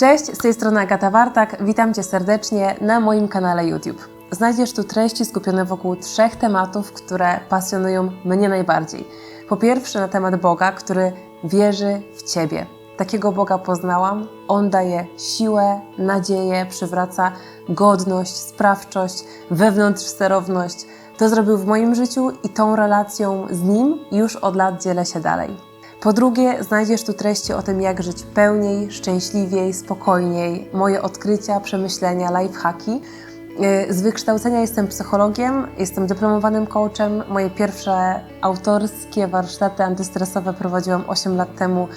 Cześć, z tej strony Agata Wartak. Witam Cię serdecznie na moim kanale YouTube. Znajdziesz tu treści skupione wokół trzech tematów, które pasjonują mnie najbardziej. Po pierwsze, na temat Boga, który wierzy w Ciebie. Takiego Boga poznałam. On daje siłę, nadzieję, przywraca godność, sprawczość, wewnątrz sterowność. To zrobił w moim życiu i tą relacją z Nim już od lat dzielę się dalej. Po drugie, znajdziesz tu treści o tym, jak żyć pełniej, szczęśliwiej, spokojniej, moje odkrycia, przemyślenia, lifehacki. Yy, Z wykształcenia jestem psychologiem, jestem dyplomowanym coachem. Moje pierwsze autorskie warsztaty antystresowe prowadziłam 8 lat temu,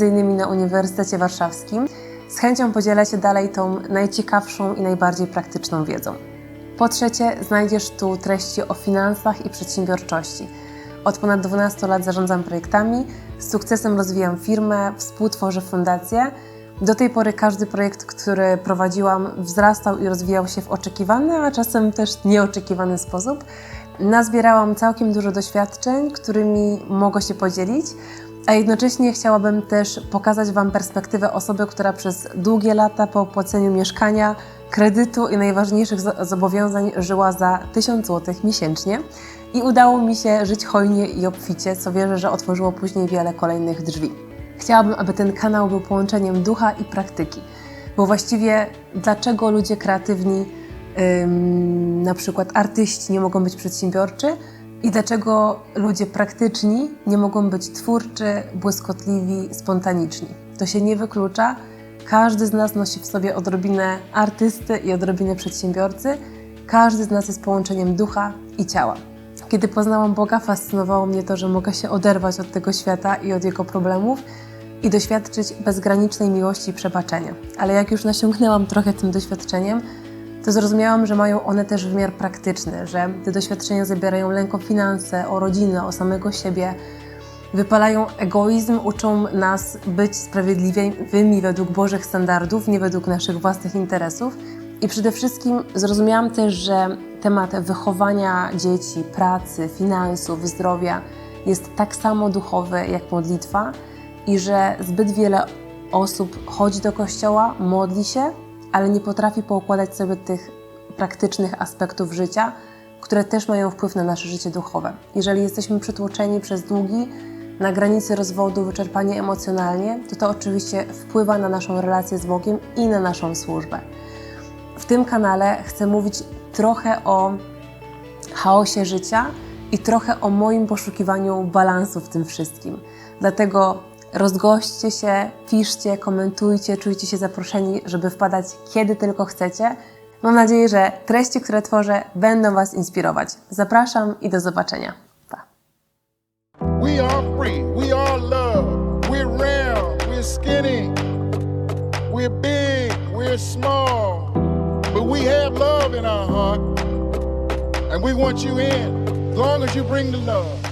innymi na Uniwersytecie Warszawskim. Z chęcią podzielę się dalej tą najciekawszą i najbardziej praktyczną wiedzą. Po trzecie, znajdziesz tu treści o finansach i przedsiębiorczości. Od ponad 12 lat zarządzam projektami, z sukcesem rozwijam firmę, współtworzę fundację. Do tej pory każdy projekt, który prowadziłam, wzrastał i rozwijał się w oczekiwany, a czasem też nieoczekiwany sposób. Nazbierałam całkiem dużo doświadczeń, którymi mogę się podzielić, a jednocześnie chciałabym też pokazać Wam perspektywę osoby, która przez długie lata po opłaceniu mieszkania, kredytu i najważniejszych zo- zobowiązań żyła za 1000 zł miesięcznie. I udało mi się żyć hojnie i obficie, co wierzę, że otworzyło później wiele kolejnych drzwi. Chciałabym, aby ten kanał był połączeniem ducha i praktyki, bo właściwie dlaczego ludzie kreatywni, ym, na przykład artyści, nie mogą być przedsiębiorczy i dlaczego ludzie praktyczni nie mogą być twórczy, błyskotliwi, spontaniczni. To się nie wyklucza. Każdy z nas nosi w sobie odrobinę artysty i odrobinę przedsiębiorcy. Każdy z nas jest połączeniem ducha i ciała. Kiedy poznałam Boga, fascynowało mnie to, że mogę się oderwać od tego świata i od jego problemów i doświadczyć bezgranicznej miłości i przebaczenia. Ale jak już nasiągnęłam trochę tym doświadczeniem, to zrozumiałam, że mają one też wymiar praktyczny, że te doświadczenia zabierają lęk o finanse, o rodzinę, o samego siebie, wypalają egoizm, uczą nas być sprawiedliwymi według Bożych standardów, nie według naszych własnych interesów. I przede wszystkim zrozumiałam też, że temat wychowania dzieci, pracy, finansów, zdrowia jest tak samo duchowy jak modlitwa i że zbyt wiele osób chodzi do kościoła, modli się, ale nie potrafi poukładać sobie tych praktycznych aspektów życia, które też mają wpływ na nasze życie duchowe. Jeżeli jesteśmy przytłoczeni przez długi, na granicy rozwodu, wyczerpani emocjonalnie, to to oczywiście wpływa na naszą relację z Bogiem i na naszą służbę. W tym kanale chcę mówić trochę o chaosie życia i trochę o moim poszukiwaniu balansu w tym wszystkim. Dlatego rozgośćcie się, piszcie, komentujcie, czujcie się zaproszeni, żeby wpadać kiedy tylko chcecie. Mam nadzieję, że treści, które tworzę, będą Was inspirować. Zapraszam i do zobaczenia. Pa. We are free. We are love. We're round. We're skinny. We're big. We're small. But we have love in our heart. And we want you in as long as you bring the love.